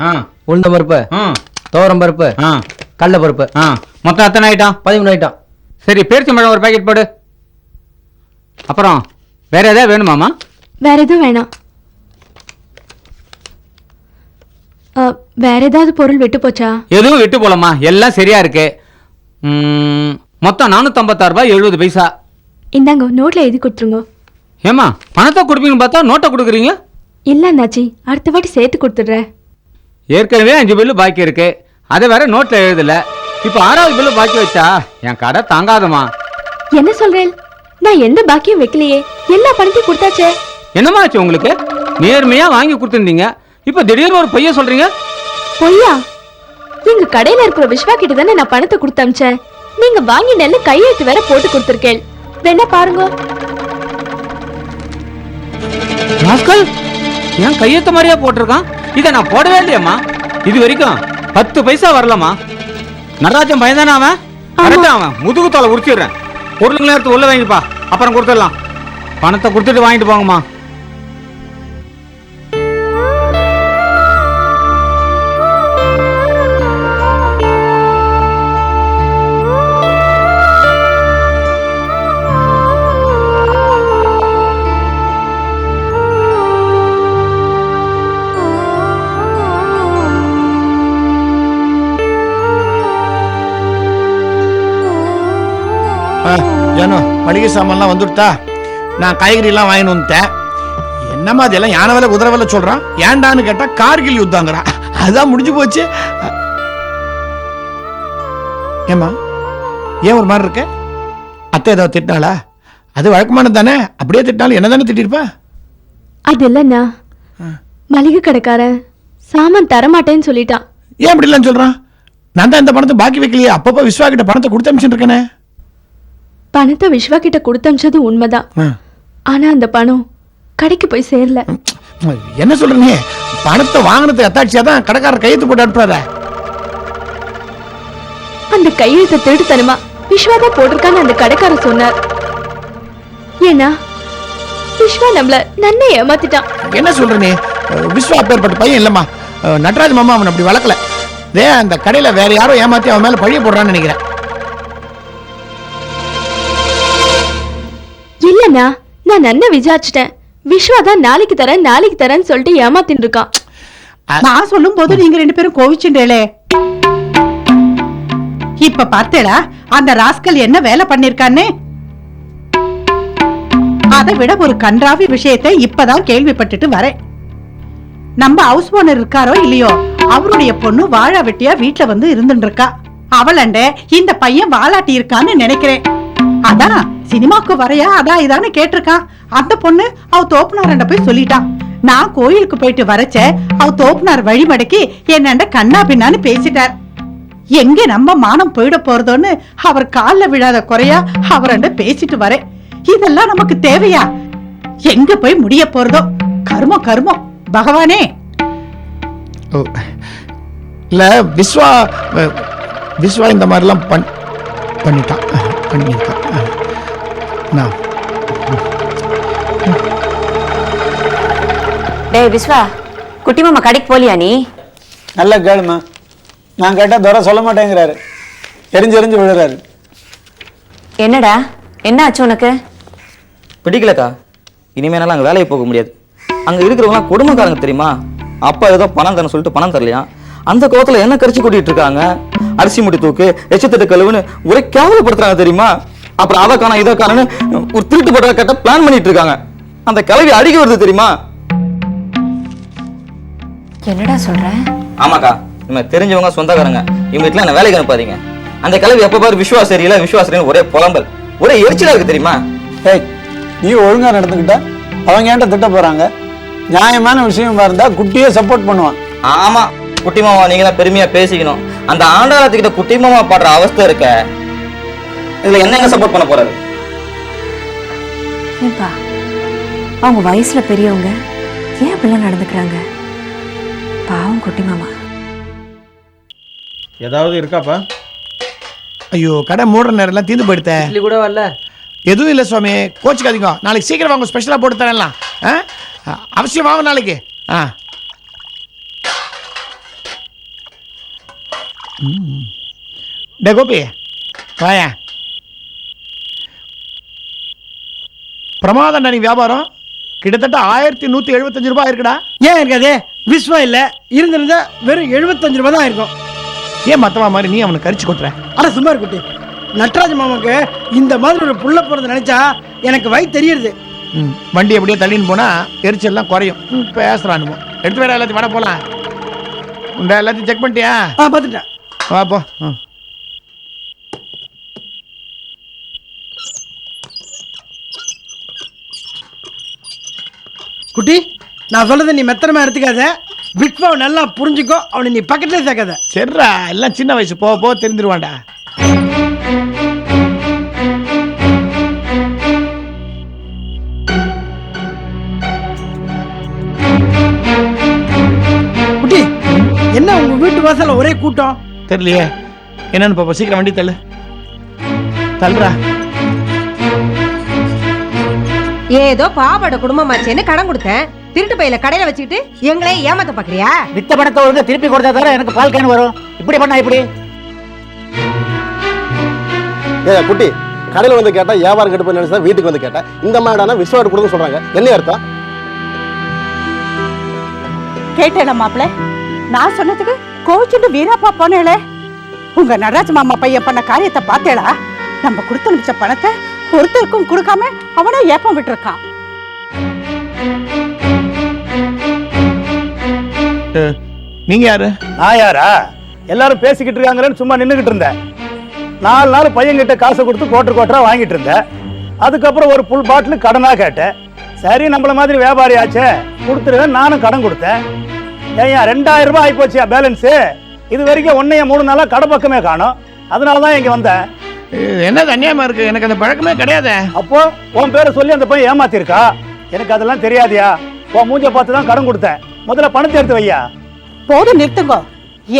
ஆ. உளுந்த பருப்பு ஆ. துவரம் பருப்பு ஆ. கடல பருப்பு. ஆ. மொத்தம் எத்தனை ஐட்டம் பதிமூணு ஐட்டம் சரி பேரிச்சம்பழம் ஒரு பாக்கெட் போடு. அப்புறம் வேற ஏதாவது வேணுமாமா வேற எதுவும் வேணாம். வேற ஏதாவது பொருள் விட்டு போச்சா எதுவும் விட்டு போலம்மா எல்லாம் சரியா இருக்கு. ம், மொத்தம் நானூத்தம்பத்தாறு ரூபாய் எழுபது பைசா. இந்தாங்க நோட்ல எழுதி கொடுத்துருங்க. ஏமா பணத்தை கொடுப்பீங்கன்னு பார்த்தா நோட்டை கொடுக்குறீங்க? இல்ல அண்ணாச்சி. அடுத்த வாட்டி சேர்த்து கொடுத்துடுறேன். ஏற்கனவே அஞ்சு பில்லு பாக்கி இருக்கு. அதை வேற நோட்ல எழுதல. இப்போ ஆறாவது பில்லு பாக்கி வச்சா என் கடை தாங்காதம்மா என்ன சொல்றேன்? நான் எந்த பாக்கியம் வைக்கலையே. எல்லா பணத்தையும் கொடுத்தாச்சே. என்னம்மா ஆச்சு உங்களுக்கு? நேர்மையா வாங்கி கொடுத்துருந்தீங்க. இப்போ திடீர்னு ஒரு பையன் சொல்றீங்க? பொய்யா? எங்க கடையில இருக்கிற விஸ்வா கிட்ட தானே நான் பணத்தை கொடுத்து அமிச்சேன். நீங்க வாங்கி நெல்லு கையெழுத்து வேற போட்டு கொடுத்துருக்கேன் வேணா பாருங்க. ராஸ்கல் என் கையெழுத்த மாதிரியா போட்டிருக்கான்? இதை நான் போடவே இல்லையம்மா. இது வரைக்கும் பத்து பைசா வரலம்மா. நடராஜன் பயந்தானே அவன்? கரெக்டா அவன். முதுகு தோலை உரிச்சிடுறேன். பொருளுங்களை எடுத்து உள்ள வாங்கிப்பா அப்புறம் கொடுத்துடலாம். பணத்தை கொடுத்துட்டு வாங்கிட்டு போங்கம்மா. ஜானு மளிகை சாமான்லாம் வந்துடுதா நான் காய்கறிலாம் வாங்கிட்டு வந்துட்டேன். என்னம்மா அதெல்லாம் யானை வேலை குதிரை வேலை சொல்றான்? ஏன்டான்னு கேட்டா கார்கில் யுத்தாங்கிறான். அதான் முடிஞ்சு போச்சு. ஏம்மா ஏன் ஒரு மாதிரி இருக்க? அத்தை ஏதாவது திட்டினாளா? அது வழக்கமானது தானே? அப்படியே திட்டினாலும் என்ன தானே திட்டிருப்பா அது இல்லைண்ணா. மளிகை கடைக்காரன் சாமான் தரமாட்டேன்னு சொல்லிட்டான். ஏன் அப்படிலாம் சொல்றான்? நான் தான் இந்த பணத்தை பாக்கி வைக்கலையே. அப்பப்போ விஸ்வா கிட்ட பணத்தை கொடுத்து அனுப்பிச்சுட்டு இருக்கேனே. பணத்தை விஸ்வா கிட்ட கொடுத்து அமிச்சது உண்மைதான். ஆனா அந்த பணம் கடைக்கு போய் சேரல. என்ன சொல்றீங்க பணத்தை வாங்கினது அத்தாட்சியா தான் கடைக்காரர் கையெழுத்து போட்டு அனுப்புறாரா? அந்த கையெழுத்தை திருட்டுத்தனமா விஸ்வா தான் போட்டிருக்கான்னு அந்த கடைக்காரர் சொன்னார். ஏன்னா விஸ்வா நம்மள நன்னை ஏமாத்திட்டான். என்ன சொல்ற நீ? அஹ் விஸ்வா அப்பேற்பட்ட பையன் இல்லம்மா. நடராஜ் மாமா அவன் அப்படி வளர்க்கல. டே அந்த கடையில வேற யாரோ ஏமாத்தி அவன் மேல பழிய போடுறான்னு நினைக்கிறேன். இல்லண்ணா நான் நன்ன விசாரிச்சிட்டேன். விஸ்வா தான் நாளைக்கு தரேன் நாளைக்கு தரேன்னு சொல்லிட்டு ஏமாத்தின்னு இருக்கான். நான் சொல்லும் போது நீங்க ரெண்டு பேரும் கோவிச்சுண்டேளே இப்ப பார்த்தேடா அந்த ராஸ்கல் என்ன வேலை பண்ணிருக்கான்னு? அதை விட ஒரு கன்றாவி விஷயத்தை இப்பதான் கேள்விப்பட்டுட்டு வரேன். நம்ம ஹவுஸ் ஓனர் இருக்காரோ இல்லையோ அவருடைய பொண்ணு வாழா வெட்டியா வீட்டுல வந்து இருந்துட்டு இருக்கா. அவளண்ட இந்த பையன் வாலாட்டி இருக்கான்னு நினைக்கிறேன். அதான் சினிமாக்கு வரையா? அதான் இதான்னு கேட்டிருக்கான் அந்த பொண்ணு அவ தோப்புனாரண்ட போய் சொல்லிட்டான் நான் கோயிலுக்கு போயிட்டு வரச்ச அவ தோப்புனார் வழி மடக்கி என்னண்ட கண்ணா பின்னான்னு பேசிட்டார். எங்க நம்ம மானம் போயிட போறதோன்னு அவர் கால்ல விழாத குறையா அவரண்ட பேசிட்டு வரேன் இதெல்லாம் நமக்கு தேவையா? எங்க போய் முடிய போறதோ? கருமம் கருமம் பகவானே. இல்ல விஸ்வா விஸ்வா இந்த மாதிரிலாம் பண் பண்ணிட்டான் பண்ணியிருக்கான். நான் டேய் விஸ்வா குட்டி மாமா கடைக்கு போலியா நீ? நல்ல கேளுமா. நான் கேட்டால் துரை சொல்ல மாட்டேங்கிறாரு. எரிஞ்சு எரிஞ்சு விழுறாரு. என்னடா? என்ன ஆச்சு உனக்கு? பிடிக்கலக்கா. இனிமேனால அங்கே வேலைக்கு போக முடியாது. அங்கே இருக்கிறவங்களாம் குடும்பக்காரங்க தெரியுமா? அப்பா ஏதோ பணம் தரேன்னு சொல்லிட்டு பணம் தரலையா? அந்த கோவத்தில் என்ன கரிச்சு கூட்டிட்டு இருக்காங்க? அரிசி முடி தூக்கு எச்சத்தட்டு கழுவுன்னு ஒரே கேவலப்படுத்துறாங்க தெரியுமா? அப்புறம் அதை காண இதை காணன்னு ஒரு திருட்டு படுற கட்ட பிளான் பண்ணிட்டு இருக்காங்க. அந்த கிளவி அடிக்க வருது தெரியுமா? என்னடா சொல்ற? ஆமாக்கா நம்ம தெரிஞ்சவங்க சொந்தக்காரங்க. இவங்க வீட்டுல என்ன வேலைக்கு அனுப்பாதீங்க. அந்த கிளவி எப்ப பாரு விஸ்வாஸ் சரியில்லை சரியில்லை ஒரே புலம்பல். ஒரே எரிச்சலா இருக்கு தெரியுமா? ஏய் நீ ஒழுங்கா நடந்துக்கிட்டா. அவங்க ஏன்ட்ட திட்ட போறாங்க? நியாயமான விஷயமா இருந்தா குட்டியே சப்போர்ட் பண்ணுவான். ஆமா குட்டி மாமா நீங்க தான் பெருமையா பேசிக்கணும். அந்த ஆண்டாளத்துக்கிட்ட குட்டி மாமா பாடுற அவஸ்தை இருக்க இதுல என்னங்க சப்போர்ட் பண்ண போறாரு ஏன்பா அவங்க வயசுல பெரியவங்க ஏன் அப்படிலாம் நடந்துக்கிறாங்க? பாவம் குட்டி மாமா ஏதாவது இருக்காப்பா? ஐயோ கடை மூடுற நேரம்லாம் தீர்ந்து போயிடுத்தே. இட்லி கூட வரல. எதுவும் இல்லை சுவாமி கோச்சிக்காதீங்க. நாளைக்கு சீக்கிரம் வாங்க ஸ்பெஷலாக போட்டு தரேன்லாம். ஆ? ஆ, அவசியம் வாங்க நாளைக்கு. ஆ. டே கோபி. வாயா. பிரமாதம் நீ வியாபாரம். கிட்டத்தட்ட ஆயிரத்தி நூற்றி எழுபத்தஞ்சு ரூபாய் இருக்குடா ஏன் இருக்காது? விஸ்வா இல்ல. இருந்திருந்தா வெறும் எழுபத்தஞ்சு ரூபாய் தான் இருக்கும். ஏன் மத்தவா மாதிரி நீ அவனுக்கு கரிச்சு கொட்டுற? அட சும்மா இருக்குட்டி நட்ராஜ் மாமாக்கு இந்த மாதிரி ஒரு புள்ள போறது நினைச்சா எனக்கு வழி தெரியுது. ம் வண்டி எப்படியோ தள்ளின்னு போனா எரிச்சல்லாம் குறையும். ம், பேசுறானுமோ எடுத்து வேற எல்லாத்தையும் வட உண்டா எல்லாத்தையும் செக் பண்ணிட்டியா? ஆ பார்த்துட்டேன். வா போ. ம். குட்டி நான் சொல்றதை நீ மெத்தனமா எடுத்துக்காத. விட்பாவை நல்லா புரிஞ்சுக்கோ அவனை நீ பக்கத்துலேயே சேர்க்காத. சரிடா எல்லாம் சின்ன வயசு. போக போக தெரிஞ்சிருவான்டா குட்டி என்ன உங்க வீட்டு வாசல்ல ஒரே கூட்டம்? தெரியலையே. என்னன்னு பாப்பா சீக்கிரம் வண்டி தள்ளு. தள்ளுறா ஏதோ பாவாடை குடும்பமாச்சேன்னு கடன் கொடுத்தேன். திருட்டு பையில கடையில வச்சுக்கிட்டு எங்களே ஏமாத்த பாக்குறியா வித்த பணத்தை ஒழுங்கா திருப்பி கொடுத்தா தவிர எனக்கு பால் கேன் வரும். இப்படி பண்ணா இப்படி ஏ குட்டி கடையில் வந்து கேட்டா வியாபாரம் கெட்டு போய் நினைச்சா வீட்டுக்கு வந்து கேட்டா இந்த மாதிரியான விஸ்வாடு கொடுன்னு சொல்றாங்க. என்ன அர்த்தம்? கேட்டேல மாப்பிள. நான் சொன்னதுக்கு கோவிச்சுட்டு வீராப்பா போனேளே உங்க நடராஜ் மாமா பையன் பண்ண காரியத்தை பார்த்தேளா? நம்ம கொடுத்து அனுப்பிச்ச பணத்தை ஒருத்தருக்கும் கொடுக்காம அவனே ஏப்பம் விட்டுருக்கான். நீங்க யாரு? நான் யாரா? எல்லாரும் பேசிக்கிட்டு இருக்காங்கன்னு சும்மா நின்றுகிட்டு இருந்தேன். நாலு நாள் பையன்கிட்ட காசை கொடுத்து கோட்டர் கோட்டரா வாங்கிட்டு இருந்தேன். அதுக்கப்புறம் ஒரு புல் பாட்டில் கடனாக கேட்டேன். சரி நம்மள மாதிரி வியாபாரி ஆச்சே கொடுத்துருவேன் நானும் கடன் கொடுத்தேன். ஏய்யா ரெண்டாயிரம் ரூபாய் ஆகிப்போச்சியா பேலன்ஸு இது வரைக்கும் ஒன்னைய மூணு நாளாக கடை பக்கமே காணோம். அதனால தான் இங்கே வந்தேன். என்ன தன்னியமா இருக்கு? எனக்கு அந்த பழக்கமே கிடையாதே. அப்போ உன் பேரை சொல்லி அந்த பையன் ஏமாத்திருக்கா? எனக்கு அதெல்லாம் தெரியாதியா? உன் மூஞ்ச பார்த்து தான் கடன் கொடுத்தேன். முதல்ல பணத்தை எடுத்து வையா. போதும் நிறுத்துங்க.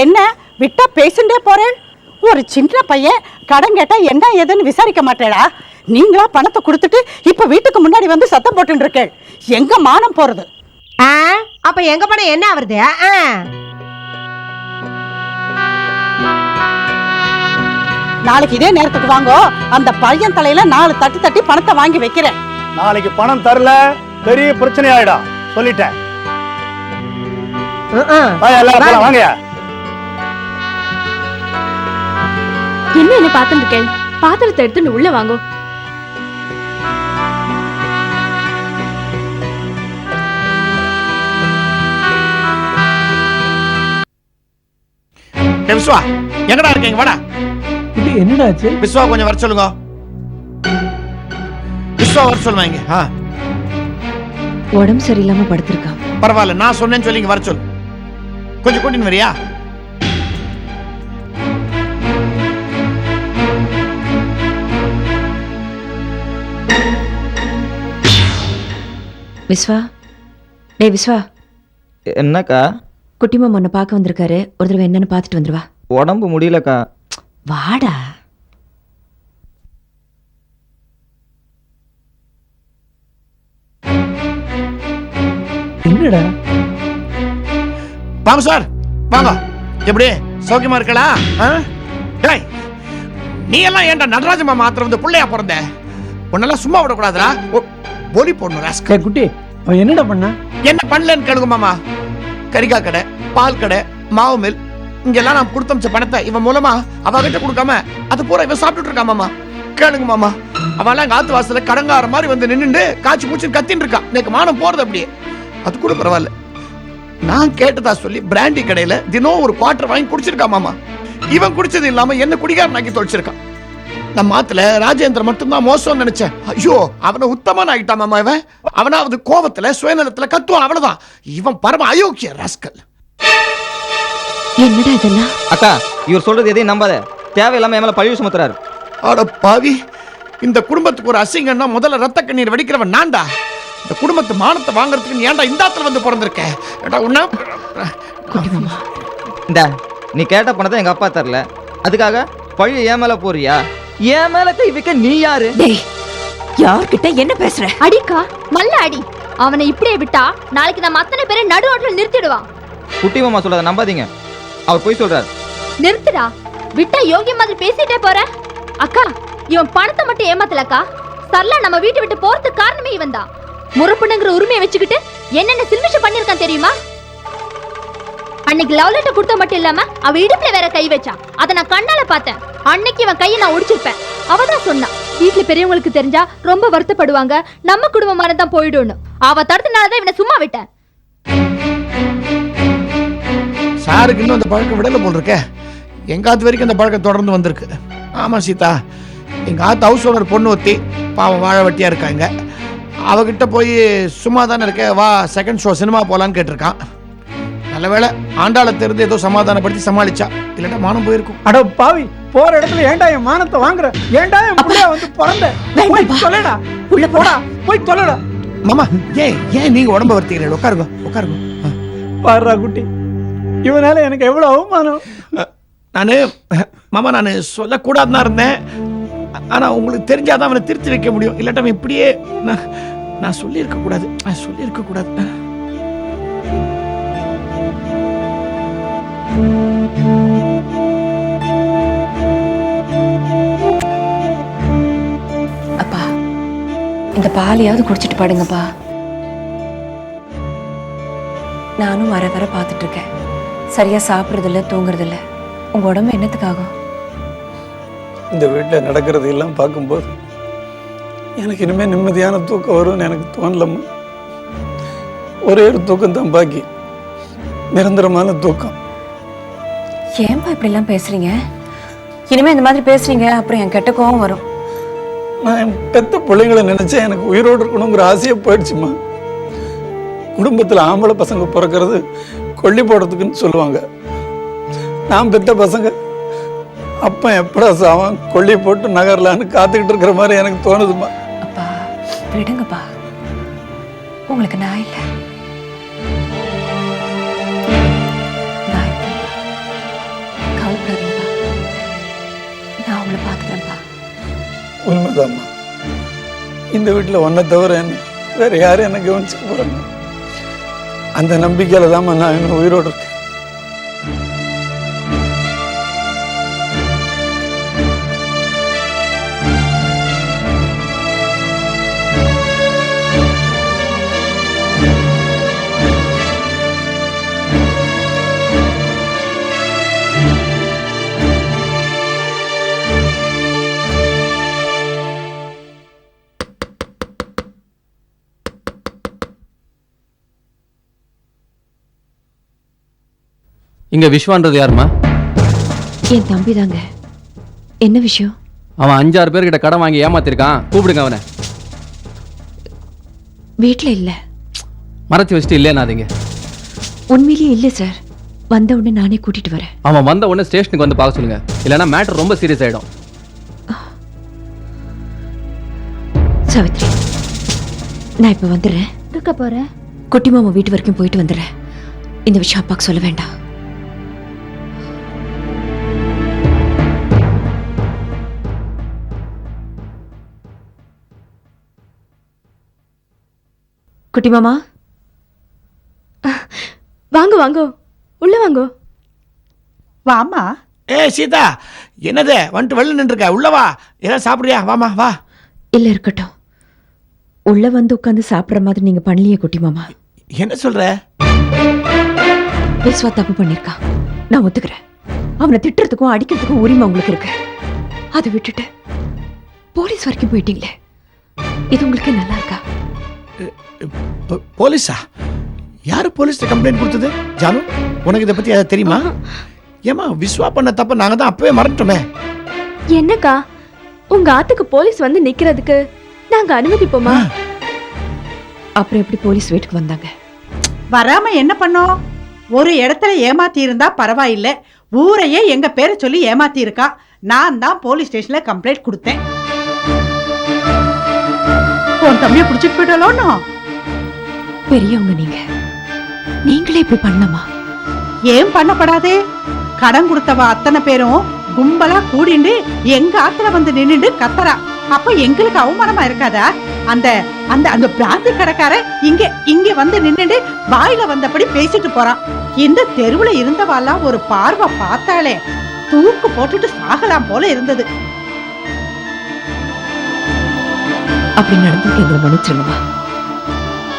என்ன விட்டா பேசிண்டே போறேன்? ஒரு சின்ன பையன் கடன் கேட்டா என்ன ஏதுன்னு விசாரிக்க மாட்டேடா. நீங்களா பணத்தை கொடுத்துட்டு இப்ப வீட்டுக்கு முன்னாடி வந்து சத்தம் போட்டுட்டு இருக்கேள் எங்க மானம் போறது? அப்ப எங்க பணம் என்ன ஆவறது? நாளைக்கு இதே நேரத்துக்கு வாங்கோ. அந்த பையன் தலையில நாலு தட்டி தட்டி பணத்தை வாங்கி வைக்கிறேன். நாளைக்கு பணம் தரல பெரிய பிரச்சனை ஆயிடும் சொல்லிட்டேன் வாங்கயா என்ன என்ன பார்த்துட்டு இருக்கேன்? பாத்திரத்தை எடுத்துட்டு உள்ள வாங்கோ. விஸ்வா எங்கடா இருக்கீங்க வாடா. என்னடா ஆச்சு விஸ்வா கொஞ்சம் வர சொல்லுங்க. விஸ்வா வர சொல்லுங்க இங்க. ஆ. உடம்பு சரியில்லாம படுத்திருக்கான் பரவாயில்ல நான் சொன்னேன்னு சொல்லி இங்க வர சொல்லு. கொஞ்சம் கூட்டின்னு வரியா? விஸ்வா? டேய் விஸ்வா. என்னக்கா? குட்டி மாமா உன்னை பார்க்க வந்திருக்காரு. ஒரு தடவை என்னன்னு பார்த்துட்டு வந்துருவா உடம்பு முடியலக்கா. வாடா. என்னடா? வாங்க சார் வாங்க. எப்படி? சௌக்கியமா இருக்கலா? ஆ? டேய் நீ எல்லாம் ஏன்டா நடராஜ மாமா ஆத்திரம் வந்து பிள்ளையா பிறந்த? உன்னெல்லாம் சும்மா விடக்கூடாதுடா. ஒ- பொலி போடணும் ராஸ்கல். குட்டி அவன் என்னடா பண்ணா? என்ன பண்ணலன்னு கேளுங்க மாமா. கரிகா கடை பால் கடை மாவு மில் இங்கெல்லாம் நான் கொடுத்தமிச்ச பணத்தை இவன் மூலமா அவகிட்ட கொடுக்காம அது பூரா இவன் சாப்பிட்டுட்டு இருக்கான் மாமா. கேளுங்க மாமா. அவெல்லாம் எங்க ஆத்து வாசல்ல கடங்கார மாதிரி வந்து நின்று காய்ச்சி மூச்சு கத்தின்னு இருக்கான். எனக்கு மானம் போறது அப்படியே. அது கூட பரவாயில்ல. நான் கேட்டதா சொல்லி பிராண்டி கடையில தினம் ஒரு குவார்டர் வாங்கி குடிச்சிருக்கான் மாமா. இவன் குடிச்சது இல்லாம என்ன குடிகாரன் ஆக்கி தொலைச்சிருக்கான்? நம்ம ஆத்துல ராஜேந்திர மட்டும்தான் மோசம்னு நினைச்சேன். ஐயோ அவனை உத்தமன் ஆகிட்டான் மாமா இவன். அவனாவது கோபத்துல சுயநலத்துல கத்துவான். அவ்வளவுதான். இவன் பரம அயோக்கிய ராஸ்கல் என்னடா இதெல்லாம்? அக்கா இவர் சொல்றது எதையும் நம்பாத. தேவையில்லாம என் மேல பழிவு சுமத்துறாரு. அட பாவி. இந்த குடும்பத்துக்கு ஒரு அசிங்கம்னா முதல்ல ரத்த கண்ணீர் வெடிக்கிறவன் நான்டா. இந்த குடும்பத்து மானத்தை வாங்குறதுக்கு நீ ஏன்டா இந்த ஆத்துல வந்து பிறந்திருக்க? ஏடா உன்ன இந்த நீ கேட்ட பணத்தை எங்க அப்பா தரல. அதுக்காக பழைய ஏன் மேல போறியா என் மேல கை வைக்க நீ யாரு? டேய் யார்கிட்ட என்ன பேசுற? அடிக்கா மல்ல அடி. அவனை இப்படியே விட்டா நாளைக்கு நம்ம அத்தனை பேரை நடு ரோட்ல நிறுத்திடுவான் குட்டி மாமா சொல்றத நம்பாதீங்க. அவர் போய் சொல்றாரு. நிறுத்துடா. விட்டா யோகிய மாதிரி பேசிட்டே போற. அக்கா இவன் பணத்தை மட்டும் ஏமாத்தலக்கா? சரளா நம்ம வீட்டை விட்டு போறதுக்கு காரணமே இவன் தான் முறப்புணுங்கிற உரிமையை வச்சுக்கிட்டு என்னென்ன சில்மிஷம் பண்ணிருக்கான் தெரியுமா? அன்னைக்கு லவ் லெட்டர் கொடுத்த மட்டும் இல்லாம அவ இடுப்புல வேற கை வச்சா. அத நான் கண்ணால பார்த்தேன். அன்னைக்கு இவன் கையை நான் ஒடிச்சிருப்பேன் அவ தான் சொன்னா. பெரியவங்களுக்கு தெரிஞ்சா ரொம்ப வருத்தப்படுவாங்க. நம்ம குடும்பமான தான் போயிடும்னு. அவ தடுத்தனாலதான் இவனை சும்மா விட்டேன். சாருக்கு இன்னும் அந்த பழக்கம் விடல போல் இருக்க எங்க ஆத்து வரைக்கும் அந்த பழக்கம் தொடர்ந்து வந்திருக்கு. ஆமா சீதா. எங்க ஆத்து ஹவுஸ் ஓனர் பொண்ணு ஒத்தி பாவம் வாழ வட்டியா இருக்காங்க. அவகிட்ட போய் சும்மா தானே இருக்க வா செகண்ட் ஷோ சினிமா போலான்னு கேட்டிருக்கான். நல்ல வேளை ஆண்டாளை தெரிந்து ஏதோ சமாதானப்படுத்தி சமாளிச்சா. இல்லைன்னா மானம் போயிருக்கும். அட பாவி போற இடத்துல ஏன்டா என் மானத்தை வாங்குற? ஏன்டா என் புள்ளைய வந்து பிறந்த? போய் தொலைடா. உள்ள போடா போய் தொலைடா. மாமா ஏன் ஏன் நீங்க உடம்ப வருத்தீங்க உட்காருங்க உட்காருங்க. பாருடா குட்டி. இவனால எனக்கு எவ்வளவு அவமானம்? நான் மாமா நான் சொல்லக்கூடாதுன்னு தான் இருந்தேன். ஆனால் உங்களுக்கு தெரிஞ்சாதான் அவனை திருத்தி வைக்க முடியும். இல்லாட்ட அவன் இப்படியே நான் நான் சொல்லியிருக்க கூடாது நான் சொல்லியிருக்க அப்பா இந்த பாலையாவது குடிச்சிட்டு பாடுங்கப்பா. நானும் வர வர பார்த்துட்டு இருக்கேன் சரியா சாப்பிட்றதில்ல தூங்குறதில்ல. உங்க உடம்பு என்னத்துக்காகும்? இந்த வீட்டில் நடக்கிறது எல்லாம் பார்க்கும்போது எனக்கு இனிமேல் நிம்மதியான தூக்கம் வரும்னு எனக்கு தோணலம்மா. ஒரே ஒரு தூக்கம் தான் பாக்கி. நிரந்தரமான தூக்கம். இப்படிலாம் பேசுறீங்க? இனிமே இந்த மாதிரி பேசுறீங்க அப்புறம் என் கெட்ட கோவம் வரும். நான் என் பெத்த பிள்ளைங்களை நினைச்சா எனக்கு உயிரோடு இருக்கணுங்கிற ஆசையே போயிடுச்சுமா? குடும்பத்தில் ஆம்பளை பசங்க பிறக்கிறது கொல்லி போடுறதுக்குன்னு சொல்லுவாங்க. நான் பெத்த பசங்க அப்பா எப்படா சாவான் கொல்லி போட்டு நகரலான்னு காத்துக்கிட்டு இருக்கிற மாதிரி எனக்கு தோணுதுமா? அப்பா விடுங்கப்பா. உங்களுக்கு நான் இல்லை. உண்மைதாம்மா. இந்த வீட்டில் ஒன்றை தவிர என்ன? வேறு யாரும் என்ன கவனிச்சுக்க போகிறாங்க அந்த நம்பிக்கையில் தாம்மா நான் இன்னும் உயிரோடு இருக்கேன். இங்க விஸ்வான்றது யாருமா என் தம்பி தாங்க என்ன விஷயம்? அவன் அஞ்சாறு பேர்கிட்ட கடன் வாங்கி ஏமாத்திருக்கான். கூப்பிடுங்க அவனை. வீட்டில் இல்லை. மறைச்சு வச்சுட்டு இல்லைன்னாதீங்க உண்மையிலேயே இல்லை சார். வந்த உடனே நானே கூட்டிட்டு வரேன். அவன் வந்த உடனே ஸ்டேஷனுக்கு வந்து பார்க்க சொல்லுங்க. இல்லைன்னா மேட்டர் ரொம்ப சீரியஸ் ஆயிடும். சாவித்ரி நான் இப்போ வந்துடுறேன். இருக்க போற? குட்டி மாமா வீட்டு வரைக்கும் போயிட்டு வந்துடுறேன். இந்த விஷயம் அப்பாவுக்கு சொல்ல வேண்டாம். குட்டி மாமா? வாங்க வாங்க. உள்ள வாங்க. வாமா ஏ சீதா என்னது? வந்துட்டு வெளில நின்றுருக்க. உள்ள வா. ஏதாவது சாப்பிட்றியா? வாமா வா. இல்ல இருக்கட்டும். உள்ள வந்து உட்காந்து சாப்பிடுற மாதிரி நீங்க பண்ணலையே குட்டி மாமா. என்ன சொல்ற? விஸ்வா தப்பு பண்ணிருக்கான் நான் ஒத்துக்கிறேன். அவனை திட்டுறதுக்கும் அடிக்கிறதுக்கும் உரிமை உங்களுக்கு இருக்கு. அதை விட்டுட்டு போலீஸ் வரைக்கும் போயிட்டீங்களே. இது உங்களுக்கு நல்லா இருக்கா? போலீஸா? யாரு போலீஸ்ல கம்ப்ளைண்ட் கொடுத்தது? ஜானு உனக்கு இதை பத்தி ஏதாவது தெரியுமா? ஏமா விஸ்வா பண்ண தப்ப நாங்க தான் அப்பவே மறந்துட்டோமே. என்னக்கா? உங்க ஆத்துக்கு போலீஸ் வந்து நிக்கிறதுக்கு நாங்க அனுமதிப்போமா? அப்புறம் எப்படி போலீஸ் வீட்டுக்கு வந்தாங்க? வராம என்ன பண்ணோம்? ஒரு இடத்துல ஏமாத்தி இருந்தா பரவாயில்ல. ஊரையே எங்க பேரை சொல்லி ஏமாத்தி இருக்கா நான் தான் போலீஸ் ஸ்டேஷன்ல கம்ப்ளைண்ட் கொடுத்தேன். தம்பியை பிடிச்சிட்டு போயிட்டாலோன்னு பெரியவங்க நீங்க. நீங்களே இப்படி பண்ணமா ஏன் பண்ணப்படாதே? கடன் கொடுத்தவ அத்தனை பேரும் கும்பலா கூடிண்டு எங்க ஆத்துல வந்து நின்னுண்டு கத்தறா. அப்ப எங்களுக்கு அவமானமா இருக்காதா? அந்த அந்த அந்த பிராந்தி கடைக்கார இங்க இங்க வந்து நின்னுண்டு வாயில வந்தபடி பேசிட்டு போறான். இந்த தெருவுல இருந்தவாலாம் ஒரு பார்வை பார்த்தாலே தூக்கு போட்டுட்டு சாகலாம் போல இருந்தது. அப்படி நடந்ததுக்கு எங்களை மன்னிச்சிருங்கம்மா.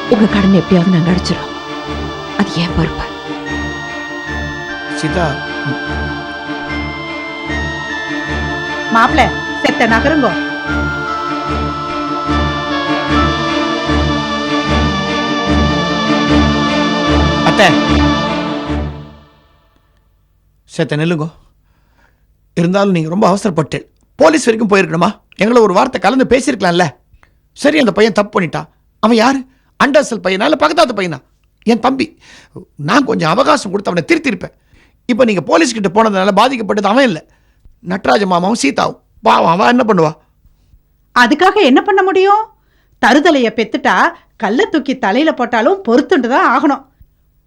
உங்க கடன் எப்படியாவது நாங்க அடிச்சிடும் அது ஏன் பொறுப்பு சீதா. மாப்பிள செத்த நகருங்கோ. அத்தை. சேத்த நெல்லுங்கோ. இருந்தாலும் நீங்க ரொம்ப அவசரப்பட்டு போலீஸ் வரைக்கும் போயிருக்கணுமா? எங்களை ஒரு வார்த்தை கலந்து பேசியிருக்கலாம்ல. சரி அந்த பையன் தப்பு பண்ணிட்டான் அவன் யாரு? அண்டர்சல் பையனா இல்லை பக்கத்தாத்து பையனா? என் தம்பி. நான் கொஞ்சம் அவகாசம் கொடுத்து அவனை திருத்திருப்பேன். இப்போ நீங்க போலீஸ் கிட்ட போனதுனால பாதிக்கப்பட்டது அவன் இல்லை. நட்ராஜ மாமாவும் சீதாவும். பாவம் அவன் என்ன பண்ணுவா? அதுக்காக என்ன பண்ண முடியும்? தருதலைய பெத்துட்டா கல்ல தூக்கி தலையில போட்டாலும் பொறுத்துண்டு தான் ஆகணும்.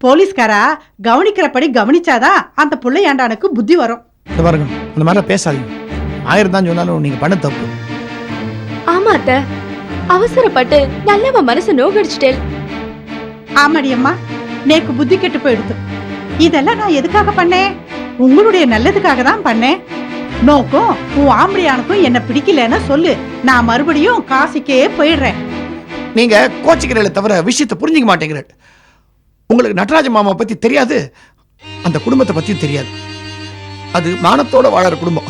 போலீஸ்காரா கவனிக்கிறபடி கவனிச்சாதான் அந்த புள்ளையாண்டானுக்கு புத்தி வரும். இந்த பாருங்க அந்த மாதிரிலாம் பேசாதீங்க. ஆயிரம் தான் சொன்னாலும் நீங்க பண்ண தப்பு. ஆமா அத்த. அவசரப்பட்டு நல்லவ மனசு நோகடிச்சிட்டேன். ஆமாடி அம்மா நேக்கு புத்தி கெட்டு போயிடுது. இதெல்லாம் நான் எதுக்காக பண்ணேன்? உங்களுடைய நல்லதுக்காக தான் பண்ணேன். நோக்கம் உன் ஆம்படியானுக்கும் என்ன பிடிக்கலன்னு சொல்லு. நான் மறுபடியும் காசிக்கே போயிடுறேன். நீங்க கோச்சிக்கிறீங்களே தவிர விஷயத்தை புரிஞ்சுக்க மாட்டேங்கிற உங்களுக்கு நடராஜ மாமா பத்தி தெரியாது. அந்த குடும்பத்தை பத்தியும் தெரியாது. அது மானத்தோட வாழற குடும்பம்.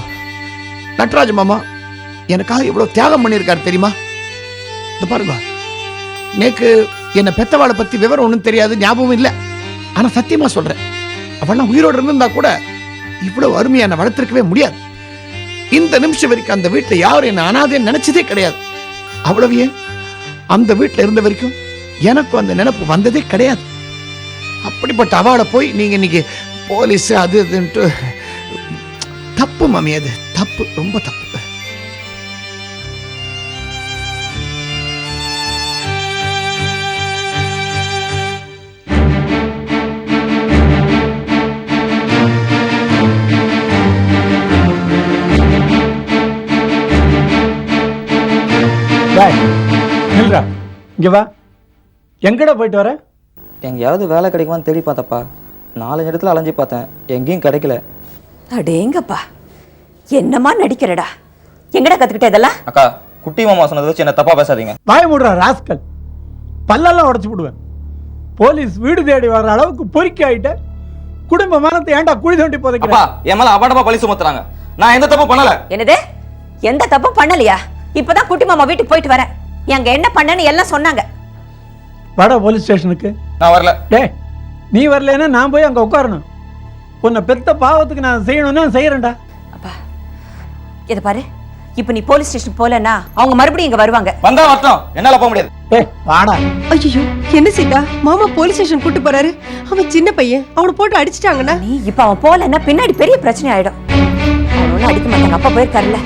நடராஜ மாமா எனக்காக எவ்வளவு தியாகம் பண்ணியிருக்காரு தெரியுமா? இந்த பாருங்க. நேக்கு என்ன பெத்தவாளை பத்தி விவரம் ஒன்றும் தெரியாது ஞாபகம் இல்லை. ஆனா சத்தியமா சொல்றேன். அவெல்லாம் உயிரோடு இருந்திருந்தா கூட இவ்வளவு அருமையான வளர்த்துருக்கவே முடியாது. இந்த நிமிஷம் வரைக்கும் அந்த வீட்டில் யாரும் என்ன அனாதைன்னு நினைச்சதே கிடையாது. அவ்வளவு ஏன்? அந்த வீட்டுல இருந்த வரைக்கும் எனக்கும் அந்த நினைப்பு வந்ததே கிடையாது. அப்படிப்பட்ட அவாளை போய் நீங்க இன்னைக்கு போலீஸ் அது இதுன்ட்டு தப்பு மாமி அது. தப்பு ரொம்ப தப்பு. இங்க வா. எங்கடா போயிட்டு வர? எங்கேயாவது வேலை கிடைக்குமான்னு தேடி பார்த்தப்பா. நாலஞ்சு இடத்துல அலைஞ்சு பார்த்தேன். எங்கேயும் கிடைக்கல. அடேங்கப்பா. என்னமா நடிக்கிறடா? எங்கடா கத்துக்கிட்ட இதெல்லாம்? அக்கா குட்டி மாமா சொன்னதை வச்சு என்ன தப்பா பேசாதீங்க. வாய மூடுறா ராஸ்கல். பல்லெல்லாம் உடைச்சு விடுவேன் போலீஸ் வீடு தேடி வர அளவுக்கு பொறுக்கி ஆயிட்ட. குடும்ப மானத்தை ஏன்டா குழி தோண்டி புதைக்கிற? என் மேல அபாடமா பழி சுமத்துறாங்க. நான் எந்த தப்பும் பண்ணல. என்னது? எந்த தப்பும் பண்ணலையா? இப்பதான் குட்டி மாமா வீட்டுக்கு போயிட்டு வரேன். எங்க என்ன பண்ணேன்னு எல்லாம் சொன்னாங்க. வாடா போலீஸ் ஸ்டேஷனுக்கு நான் வரல. டேய் நீ வரலைன்னா நான் போய் அங்க உட்காரணும் உன்னை பெத்த பாவத்துக்கு நான் செய்யணும்னா செய்யறேன்டா. அப்பா இத பாரு. இப்ப நீ போலீஸ் ஸ்டேஷன் போலன்னா அவங்க மறுபடியும் இங்க வருவாங்க. வந்தா வரட்டும். என்னால போக முடியாது. டேய் வாடா. ஐயோ என்ன சீதா? மாமா போலீஸ் ஸ்டேஷன் கூட்டு போறாரு. அவன் சின்ன பையன். அவனை போட்டு அடிச்சிட்டாங்கன்னா? நீ இப்ப அவன் போலன்னா பின்னாடி பெரிய பிரச்சனை ஆயிடும். அவன் ஒண்ணும் அடிக்க மாட்டாங்க. அப்பா போயிருக்காருல்ல.